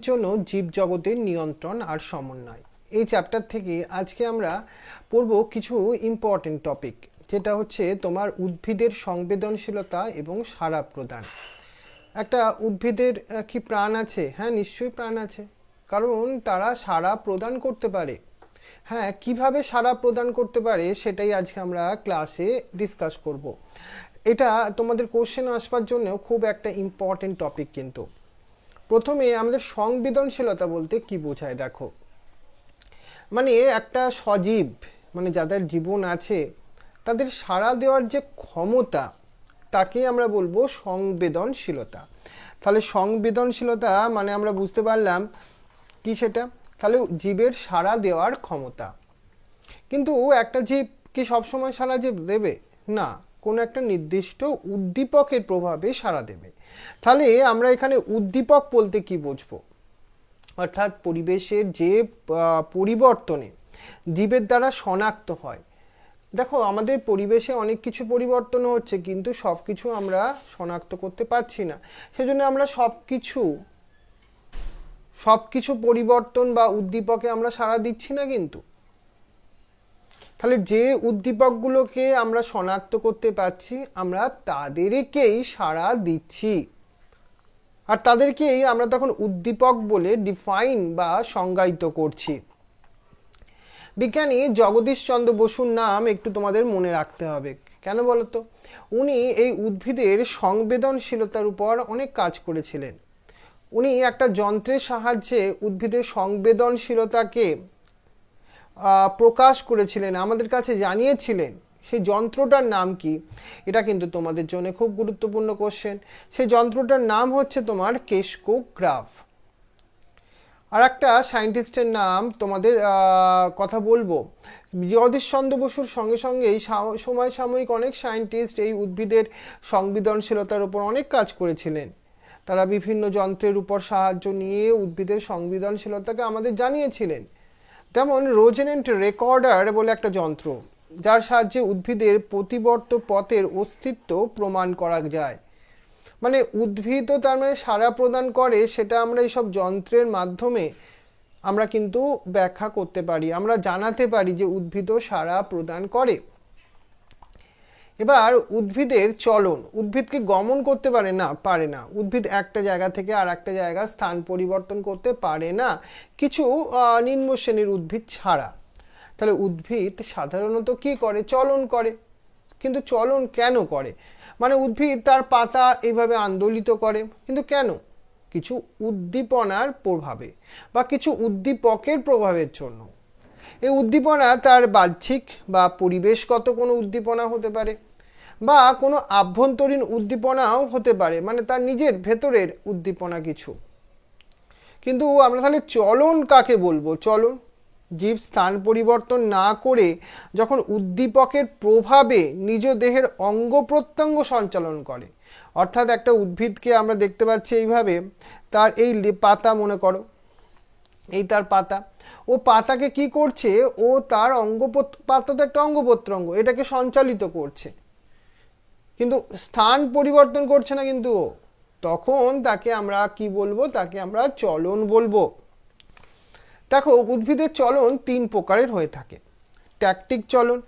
জন্য জীবজগতের নিয়ন্ত্রণ আর সমন্বয়। এই চ্যাপ্টার থেকে আজকে আমরা পড়ব কিছু ইম্পর্টেন্ট টপিক যেটা হচ্ছে তোমার উদ্ভিদের সংবেদনশীলতা এবং সারা প্রদান। একটা উদ্ভিদের কি প্রাণ আছে? হ্যাঁ নিশ্চয়ই প্রাণ আছে। কারণ তারা সারা প্রদান করতে পারে। হ্যাঁ কীভাবে সাড়া প্রদান করতে পারে সেটাই আজকে আমরা ক্লাসে ডিসকাস করব। এটা তোমাদের কোশ্চেন আসবার জন্য খুব একটা ইম্পর্টেন্ট টপিক কিন্তু। প্রথমে আমাদের সংবেদনশীলতা বলতে কি বোঝায় দেখো? মানে একটা সজীব মানে যাদের জীবন আছে, তাদের সাড়া দেওয়ার যে ক্ষমতা, তাকে আমরা বলব সংবেদনশীলতা। তাহলে সংবেদনশীলতা মানে আমরা বুঝতে পারলাম কি সেটা? তাহলে জীবের সাড়া দেওয়ার ক্ষমতা। কিন্তু একটা জীব কি সবসময় সাড়া জীব দেবে? না। কোনো একটা নির্দিষ্ট উদ্দীপকের প্রভাবে সাড়া দেবে। তাহলে আমরা এখানে উদ্দীপক বলতে কি বুঝব? অর্থাৎ পরিবেশের যে পরিবর্তনে জীবের দ্বারা শনাক্ত হয়। দেখো, আমাদের পরিবেশে অনেক কিছু পরিবর্তন হচ্ছে, কিন্তু সব কিছু আমরা শনাক্ত করতে পারছি না। সেজন্য আমরা সব কিছু সব কিছু পরিবর্তন বা উদ্দীপকে আমরা সাড়া দিচ্ছি না কিন্তু। তাহলে যে উদ্দীপকগুলোকে আমরা শনাক্ত করতে পারছি, আমরা তাদেরকেই সাড়া দিচ্ছি। আর তাদেরকেই আমরা তখন উদ্দীপক বলে ডিফাইন বা সংজ্ঞায়িত করছি। বিজ্ঞানী জগদীশচন্দ্র বসুর নাম একটু তোমাদের মনে রাখতে হবে। কেন বলো তো উনি এই উদ্ভিদের সংবেদনশীলতার উপর অনেক কাজ করেছিলেন। উনি একটা যন্ত্রের সাহায্যে উদ্ভিদের সংবেদনশীলতাকে প্রকাশ করেছিলেন, আমাদের কাছে জানিয়েছিলেন, সেই যন্ত্রটার নাম কি? এটা কিন্তু তোমাদের জন্য খুব গুরুত্বপূর্ণ কোশ্চেন সেই যন্ত্রটার নাম হচ্ছে তোমার কেশকোগ্রাফ। আর একটা সায়েন্টিস্টের নাম তোমাদের কথা বলব। জগদীশচন্দ্র বসুর সঙ্গে সঙ্গেই সা- সময় সাময়িক অনেক সায়েন্টিস্ট এই উদ্ভিদের সংবেদনশীলতার উপর অনেক কাজ করেছিলেন। তারা বিভিন্ন যন্ত্রের উপর সাহায্য নিয়ে উদ্ভিদের সংবেদনশীলতাকে আমাদের জানিয়েছিলেন। তেমন রোজেনেন্ট রেকর্ডার বলে একটা যন্ত্র, যার সাহায্যে উদ্ভিদের প্রতিবর্ত পথের অস্তিত্ব প্রমাণ করা যায়। মানে উদ্ভিদও তার মানে সারা প্রদান করে, সেটা আমরা এইসব যন্ত্রের মাধ্যমে আমরা কিন্তু ব্যাখ্যা করতে পারি, আমরা জানাতে পারি যে উদ্ভিদও সারা প্রদান করে। এবার উদ্ভিদের চলন, উদ্ভিদকে গমন করতে পারে না পারে না। উদ্ভিদ একটা জায়গা থেকে আর একটা জায়গা স্থান পরিবর্তন করতে পারে না। কিছু নিম্ন শ্রেণির উদ্ভিদ ছাড়া। তাহলে উদ্ভিদ সাধারণত কি করে? চলন করে। কিন্তু চলন কেন করে? মানে উদ্ভিদ তার পাতা এইভাবে আন্দোলিত করে। কিন্তু কেন? কিছু উদ্দীপনার প্রভাবে বা কিছু উদ্দীপকের প্রভাবের জন্য। এই উদ্দীপনা তার বাহ্যিক বা পরিবেশগত কোনো উদ্দীপনা হতে পারে বা কোনো আভ্যন্তরীণ উদ্দীপনাও হতে পারে মানে তার নিজের ভেতরের উদ্দীপনা কিছু। কিন্তু আমরা তাহলে চলন কাকে বলব? চলন, জীব স্থান পরিবর্তন না করে যখন উদ্দীপকের প্রভাবে নিজ দেহের অঙ্গ প্রত্যঙ্গ সঞ্চালন করে। অর্থাৎ একটা উদ্ভিদকে আমরা দেখতে পাচ্ছি এইভাবে, তার এই পাতা মনে করো, এই তার পাতা ও পাতাকে কি করছে? ও তার অঙ্গ পাতা তো একটা অঙ্গ প্রত্যঙ্গ এটাকে সঞ্চালিত করছে। কিন্তু স্থান পরিবর্তন করছে না কিন্তু ও। তখন তাকে আমরা কি বলব? তাকে আমরা চলন বলব। দেখো, উদ্ভিদের চলন তিন প্রকারের হয়ে থাকে। ট্যাকটিক চলন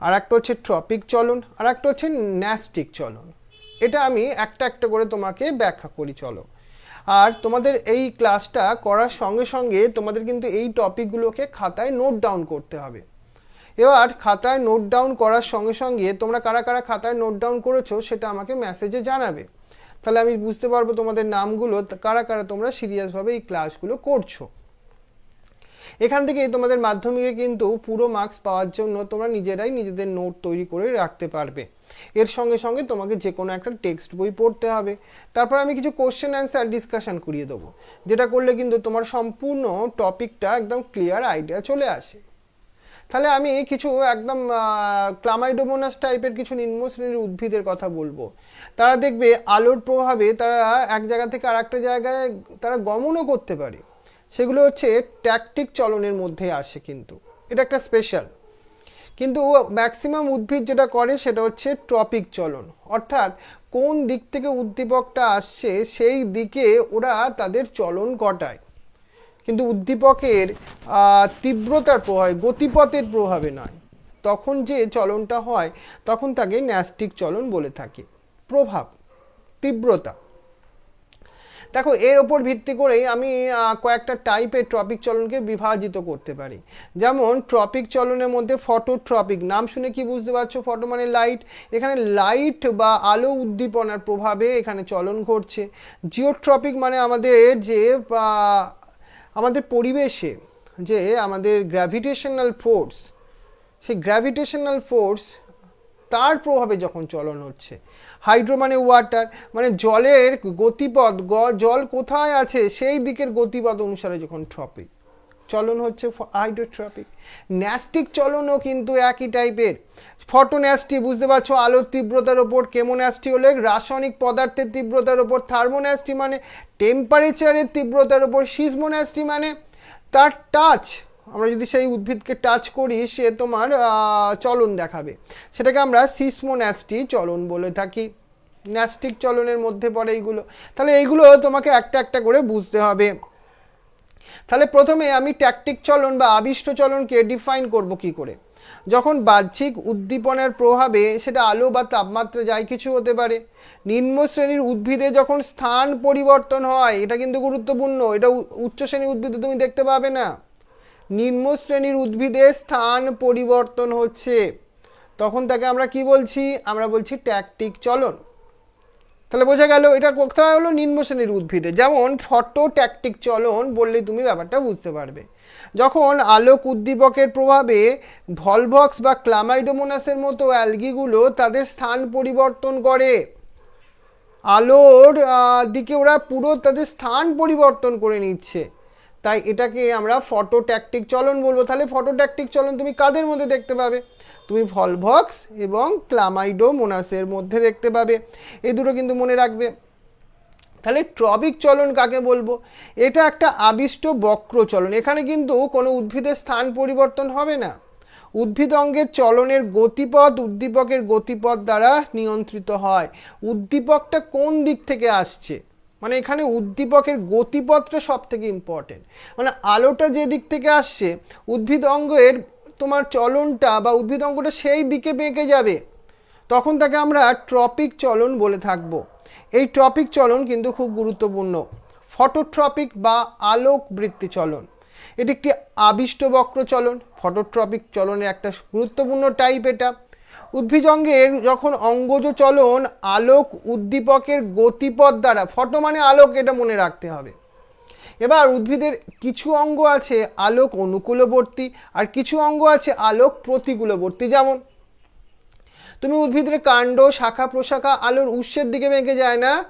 আর একটা হচ্ছে ট্রপিক চলন আর একটা হচ্ছে ন্যাস্টিক চলন। এটা আমি একটা একটা করে তোমাকে ব্যাখ্যা করি, চলো। আর তোমাদের এই ক্লাসটা করার সঙ্গে সঙ্গে তোমাদের কিন্তু এই টপিকগুলোকে খাতায় নোট ডাউন করতে হবে। এবার খাতায় নোট ডাউন করার সঙ্গে সঙ্গে তোমরা কারা কারা খাতায় নোট ডাউন করেছ সেটা আমাকে মেসেজে জানাবে। তাহলে আমি বুঝতে পারব তোমাদের নামগুলো কারা কারা তোমরা সিরিয়াসভাবে এই ক্লাসগুলো করছ। এখান থেকে তোমাদের মাধ্যমিকে কিন্তু পুরো মার্কস পাওয়ার জন্য তোমরা নিজেরাই নিজেদের নোট তৈরি করে রাখতে পারবে। এর সঙ্গে সঙ্গে তোমাকে যে কোনো একটা টেক্সট বই পড়তে হবে। তারপর আমি কিছু কোশ্চেন অ্যান্সার ডিসকাশন করিয়ে দেবো, যেটা করলে কিন্তু তোমার সম্পূর্ণ টপিকটা একদম ক্লিয়ার আইডিয়া চলে আসে। তাহলে আমি কিছু একদম ক্লামাইডোমোনাস টাইপের কিছু নিম্ন শ্রেণির উদ্ভিদের কথা বলব। তারা দেখবে আলোর প্রভাবে তারা এক জায়গা থেকে আর একটা জায়গায় তারা গমনও করতে পারে। সেগুলো হচ্ছে ট্যাকটিক চলনের মধ্যে আসে কিন্তু। এটা একটা স্পেশাল কিন্তু ম্যাক্সিমাম উদ্ভিদ যেটা করে সেটা হচ্ছে ট্রপিক চলন। অর্থাৎ কোন দিক থেকে উদ্দীপকটা আসছে সেই দিকে ওরা তাদের চলন ঘটায়। কিন্তু উদ্দীপকের তীব্রতার প্রভাবে, গতিপথের প্রভাবে নয়। তখন যে চলনটা হয়, তখন তাকে ন্যাস্টিক চলন বলে থাকে। প্রভাব, তীব্রতা। দেখো, এর ওপর ভিত্তি করেই আমি কয়েকটা টাইপের ট্রপিক চলনকে বিভাজিত করতে পারি। যেমন ট্রপিক চলনের মধ্যে ফটোট্রপিক নাম শুনে কি বুঝতে পারছ? ফটো মানে লাইট এখানে লাইট বা আলো উদ্দীপনার প্রভাবে এখানে চলন ঘটছে। জিওট্রপিক মানে আমাদের যে আমাদের পরিবেশে যে আমাদের গ্র্যাভিটেশনাল ফোর্স সেই গ্র্যাভিটেশনাল ফোর্স তার প্রভাবে যখন চলন হচ্ছে। হাইড্রো মানে ওয়াটার মানে জলের গতিপথ জল কোথায় আছে, সেই দিকের গতিপথ অনুসারে যখন ট্রপিক, চলন হচ্ছে হাইড্রোট্রপিক। ন্যাস্টিক চলনও কিন্তু একই টাইপের। ফটোন্যাস্টি, বুঝতে পারছ? আলোর তীব্রতার ওপর কেমোন্যাস্টি হলে রাসায়নিক পদার্থের তীব্রতার ওপর থার্মোন্যাস্টি মানে টেম্পারেচারের তীব্রতার ওপর সিসমোন্যাস্টি মানে তার টাচ আমরা যদি সেই উদ্ভিদকে টাচ করি, সে তোমার চলন দেখাবে। সেটাকে আমরা সিসমোন্যাস্টি চলন বলে থাকি। ন্যাস্টিক চলনের মধ্যে পড়ে এইগুলো। তাহলে এইগুলো তোমাকে একটা একটা করে বুঝতে হবে। তাহলে প্রথমে আমি ট্যাকটিক চলন বা আবিষ্ট চলনকে ডিফাইন করব কি করে? যখন বাহ্যিক উদ্দীপনের প্রভাবে সেটা আলো বা তাপমাত্রা যাই কিছু হতে পারে। নিম্ন শ্রেণির উদ্ভিদে যখন স্থান পরিবর্তন হয়, এটা কিন্তু গুরুত্বপূর্ণ। এটা উচ্চ শ্রেণির উদ্ভিদে তুমি দেখতে পাবে না। নিম্ন শ্রেণির উদ্ভিদে স্থান পরিবর্তন হচ্ছে। তখন তাকে আমরা কি বলছি? আমরা বলছি ট্যাকটিক চলন। তাহলে বোঝা গেল এটা কোথায় হলো? নিম্ন শ্রেণির উদ্ভিদে। যেমন ফটো ট্যাকটিক চলন বললেই তুমি ব্যাপারটা বুঝতে পারবে। যখন আলোক উদ্দীপকের প্রভাবে ভলভক্স বা ক্লামাইডোমোনাসের মতো অ্যালগিগুলো তাদের স্থান পরিবর্তন করে, আলোর দিকে ওরা পুরো তাদের স্থান পরিবর্তন করে নিচ্ছে। তাই এটাকে আমরা ফটোট্যাকটিক চলন বলব। তাহলে ফটোট্যাকটিক চলন তুমি কাদের মধ্যে দেখতে পাবে? তুমি ভলভক্স এবং ক্লামাইডোমোনাসের মধ্যে দেখতে পাবে। এই দুটো কিন্তু মনে রাখবে। তাহলে ট্রপিক চলন কাকে বলব? এটা একটা আবিষ্ট বক্র চলন। এখানে কিন্তু কোনো উদ্ভিদের স্থান পরিবর্তন হবে না। উদ্ভিদ অঙ্গের চলনের গতিপথ উদ্দীপকের গতিপথ দ্বারা নিয়ন্ত্রিত হয়। উদ্দীপকটা কোন দিক থেকে আসছে? মানে এখানে উদ্দীপকের গতিপথটা সব থেকে ইম্পর্টেন্ট মানে আলোটা যে দিক থেকে আসছে, উদ্ভিদ অঙ্গের তোমার চলনটা বা উদ্ভিদ অঙ্গটা সেই দিকে বেঁকে যাবে, তখন তাকে আমরা ট্রপিক চলন বলে থাকব। এই ট্রপিক চলন কিন্তু খুব গুরুত্বপূর্ণ। ফটোট্রপিক বা আলোক বৃত্তি চলন। এটি একটি আবিষ্ট বক্র চলন। ফটোট্রপিক চলনের একটা গুরুত্বপূর্ণ টাইপ এটা। উদ্ভিজঙ্গের যখন অঙ্গজ চলন আলোক উদ্দীপকের গতিপথ দ্বারা, ফটো মানে আলোক, এটা মনে রাখতে হবে। এবার উদ্ভিদের কিছু অঙ্গ আছে আলোক অনুকূলবর্তী আর কিছু অঙ্গ আছে আলোক প্রতিকূলবর্তী। যেমন, তুমি উদ্ভিদের কাণ্ড, শাখা প্রশাখা আলোর উৎসের দিকে বেঁকে যায় না?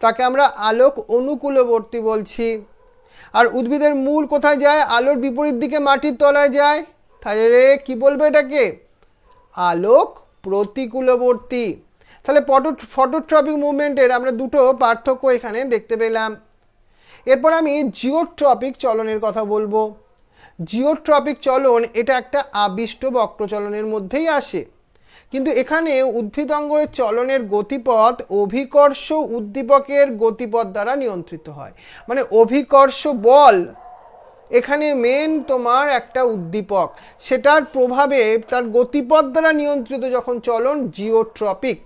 তাকে আমরা আলোক অনুকূলবর্তী বলছি। আর উদ্ভিদের মূল কোথায় যায়? আলোর বিপরীত দিকে মাটির তলায় যায়। তাহলে কি বলবে এটাকে? আলোক প্রতিকূলবর্তী। তাহলে ফটো ফটোট্রপিক মুভমেন্টের আমরা দুটো পার্থক্য এখানে দেখতে পেলাম। এরপর আমি জিওট্রপিক চলনের কথা বলব। জিওট্রপিক চলন এটা একটা আবিষ্ট বক্র চলনের মধ্যেই আসে। কিন্তু এখানে উদ্ভিদ অঙ্গের চলনের গতিপথ অভিকর্ষ উদ্দীপকের গতিপথ দ্বারা নিয়ন্ত্রিত হয়। মানে অভিকর্ষ বল এখানে মেন তোমার একটা উদ্দীপক। সেটার প্রভাবে তার গতিপথ দ্বারা নিয়ন্ত্রিত যখন চলন জিওট্রপিক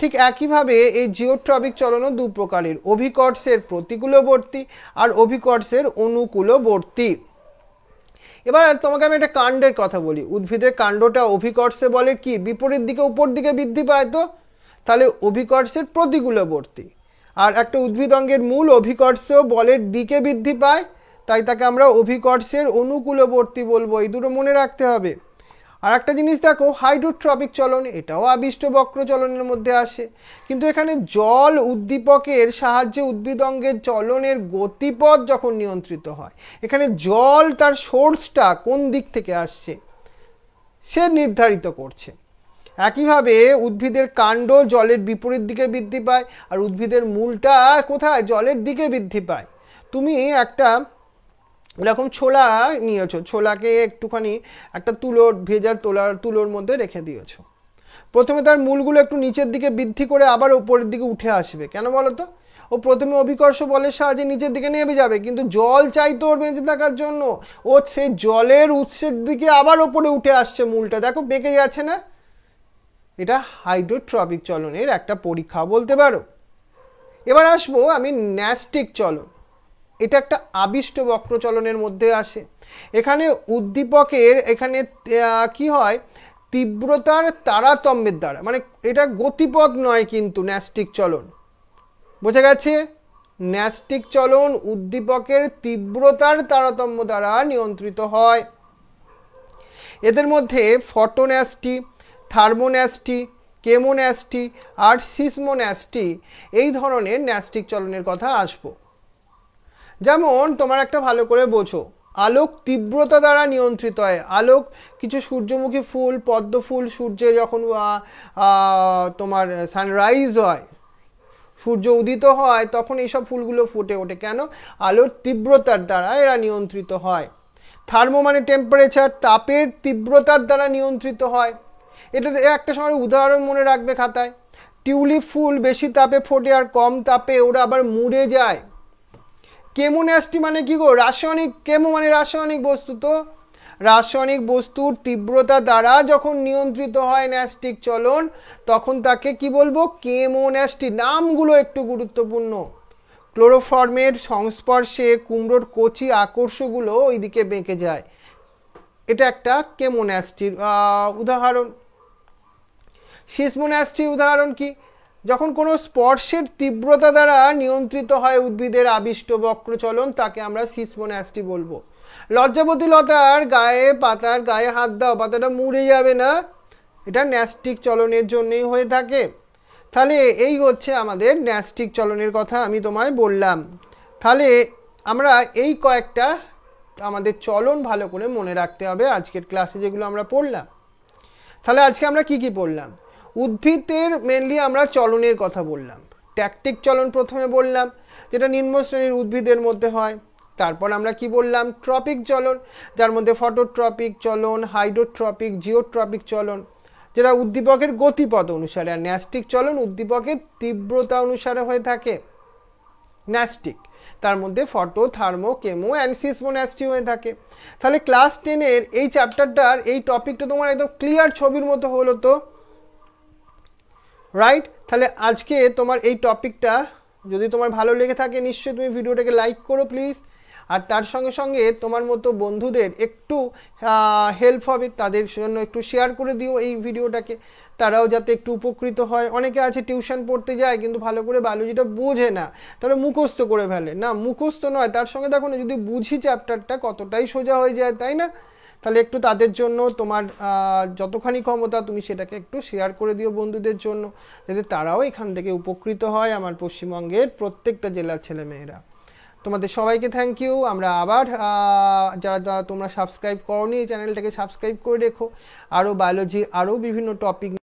ঠিক একইভাবে এই জিওট্রপিক চলনও দু প্রকারের। অভিকর্ষের প্রতিকূলবর্তী আর অভিকর্ষের অনুকূলবর্তী। এবার তোমাকে আমি একটা কাণ্ডের কথা বলি। উদ্ভিদের কাণ্ডটা অভিকর্ষে বলে কি? বিপরীত দিকে উপর দিকে বৃদ্ধি পায় তো? তাহলে অভিকর্ষের প্রতিকূলবর্তী। আর একটা উদ্ভিদ অঙ্গের মূল অভিকর্ষেও বলের দিকে বৃদ্ধি পায়। তাই তাকে আমরা অভিকর্ষের অনুকূলবর্তী বলব, এই দুটো মনে রাখতে হবে। আর একটা জিনিস দেখো, হাইড্রোট্রপিক চলন, এটাও আবিষ্ট বক্র চলনের মধ্যে আসে। কিন্তু এখানে জল উদ্দীপকের সাহায্যে উদ্ভিদ অঙ্গের চলনের গতিপথ যখন নিয়ন্ত্রিত হয়, এখানে জল তার সোর্সটা কোন দিক থেকে আসছে, সে নির্ধারিত করছে। একইভাবে উদ্ভিদের কাণ্ড জলের বিপরীত দিকে বৃদ্ধি পায়, আর উদ্ভিদের মূলটা কোথায়? জলের দিকে বৃদ্ধি পায়। তুমি একটা এরকম ছোলা নিয়েছো, ছোলাকে একটুখানি একটা তুলোর ভেজা তোলার, তুলোর মধ্যে রেখে দিয়েছ। প্রথমে তার মূলগুলো একটু নিচের দিকে বৃদ্ধি করে আবার ওপরের দিকে উঠে আসবে। কেন বলো তো? ও প্রথমে অভিকর্ষ বলের সাহায্যে নিচের দিকে নেমে যাবে, কিন্তু জল চাইতো ওর বেঁচে থাকার জন্য। ও সেই জলের উৎসের দিকে আবার ওপরে উঠে আসছে মূলটা। দেখো বেঁকে যাচ্ছে না। এটা হাইড্রোট্রপিক চলনের একটা পরীক্ষা বলতে পারো। এবার আসব আমি ন্যাস্টিক চলন। এটা একটা আবিষ্ট বক্রচলনের মধ্যে আসে। এখানে উদ্দীপকের এখানে কি হয়? তীব্রতার তারাতম্যের দ্বারা মানে এটা গতিপথ নয় কিন্তু ন্যাস্টিক চলন। বোঝা গেছে? ন্যাস্টিক চলন উদ্দীপকের তীব্রতার তারতম্য দ্বারা নিয়ন্ত্রিত হয়। এদের মধ্যে ফটোন্যাস্টি, থার্মোন্যাস্টি, কেমোন্যাস্টি আর সিসমোন্যাস্টি, এই ধরনের ন্যাস্টিক চলনের কথা আসব। যেমন তোমার একটা ভালো করে বোঝো। আলোক তীব্রতা দ্বারা নিয়ন্ত্রিত হয়। আলোক কিছু সূর্যমুখী ফুল, পদ্ম ফুল সূর্যে যখন তোমার সানরাইজ হয়, সূর্য উদিত হয়, তখন এইসব ফুলগুলো ফুটে ওঠে। কেন? আলোর তীব্রতার দ্বারা এরা নিয়ন্ত্রিত হয়। থার্মো মানে টেম্পারেচার তাপের তীব্রতার দ্বারা নিয়ন্ত্রিত হয়। এটা একটা সময় উদাহরণ মনে রাখবে খাতায়। টিউলিপ ফুল বেশি তাপে ফোটে আর কম তাপে ওরা আবার মুড়ে যায়। কেমোন্যাস্টি মানে কি গো? রাসায়নিক, কেমো মানে রাসায়নিক বস্তু তো। রাসায়নিক বস্তুর তীব্রতা দ্বারা যখন নিয়ন্ত্রিত হয় ন্যাস্টিক চলন, তখন তাকে কি বলব? কেমোন্যাস্টি নামগুলো একটু গুরুত্বপূর্ণ। ক্লোরোফর্মের সংস্পর্শে কুমড়োর কচি আকর্ষগুলো ওইদিকে বেঁকে যায়। এটা একটা কেমোন্যাস্টির উদাহরণ। সিসমোন্যাস্টির উদাহরণ কি? যখন কোনো স্পর্শের তীব্রতা দ্বারা নিয়ন্ত্রিত হয় উদ্ভিদের আবিষ্ট বক্রচলন, তাকে আমরা সিসমোন্যাস্টি বলব। লজ্জাবতী লতার গায়ে পাতার গায়ে হাত দাও, পাতাটা মুড়ে যাবে না। এটা ন্যাস্টিক চলনের জন্যই হয়ে থাকে। তাহলে এই হচ্ছে আমাদের ন্যাস্টিক চলনের কথা আমি তোমায় বললাম। তাহলে আমরা এই কয়েকটা আমাদের চলন ভালো করে মনে রাখতে হবে আজকের ক্লাসে যেগুলো আমরা পড়লাম। তাহলে আজকে আমরা কি কি পড়লাম? উদ্ভিদের মেনলি আমরা চলনের কথা বললাম। ট্যাকটিক চলন প্রথমে বললাম, যেটা নিম্ন শ্রেণির উদ্ভিদের মধ্যে হয়। তারপর আমরা কি বললাম? ট্রপিক চলন, যার মধ্যে ফটোট্রপিক চলন হাইড্রোট্রপিক জিওট্রপিক চলন, যেটা উদ্দীপকের গতিপথ অনুসারে। আর ন্যাস্টিক চলন উদ্দীপকের তীব্রতা অনুসারে হয়ে থাকে। ন্যাস্টিক, তার মধ্যে photo thermo chemo and seismonasty হয়ে থাকে। তাহলে ক্লাস টেনের এই চ্যাপ্টারটার এই টপিকটা তোমার একদম ক্লিয়ার ছবির মতো হলো তো। রাইট তাহলে আজকে তোমার এই টপিকটা, যদি তোমার ভালো লেগে থাকে, নিশ্চয়ই তুমি ভিডিওটাকে লাইক করো প্লিজ আর তার সঙ্গে সঙ্গে তোমার মতো বন্ধুদের একটু হেল্প হবে, তাদের জন্য একটু শেয়ার করে দিও এই ভিডিওটাকে। তারাও যাতে একটু উপকৃত হয়। অনেকে আছে টিউশন পড়তে যায়, কিন্তু ভালো করে বায়োলজিটা বোঝে না। তারা মুখস্থ করে ফেলে। না, মুখস্থ নয়। তার সঙ্গে দেখো না, যদি বুঝি চ্যাপ্টারটা কতটাই সোজা হয়ে যায়, তাই না? তাহলে একটু তাদের জন্য তোমার যতখানি ক্ষমতা তুমি সেটাকে একটু শেয়ার করে দিও বন্ধুদের জন্য, যাতে তারাও এখান থেকে উপকৃত হয় আমার পশ্চিমবঙ্গের প্রত্যেকটা জেলার ছেলেমেয়েরা। তোমাদের সবাইকে থ্যাংক ইউ আমরা আবার যারা তোমরা সাবস্ক্রাইব করনি, এই চ্যানেলটাকে সাবস্ক্রাইব করে রেখো। আরও বায়োলজির আরও বিভিন্ন টপিক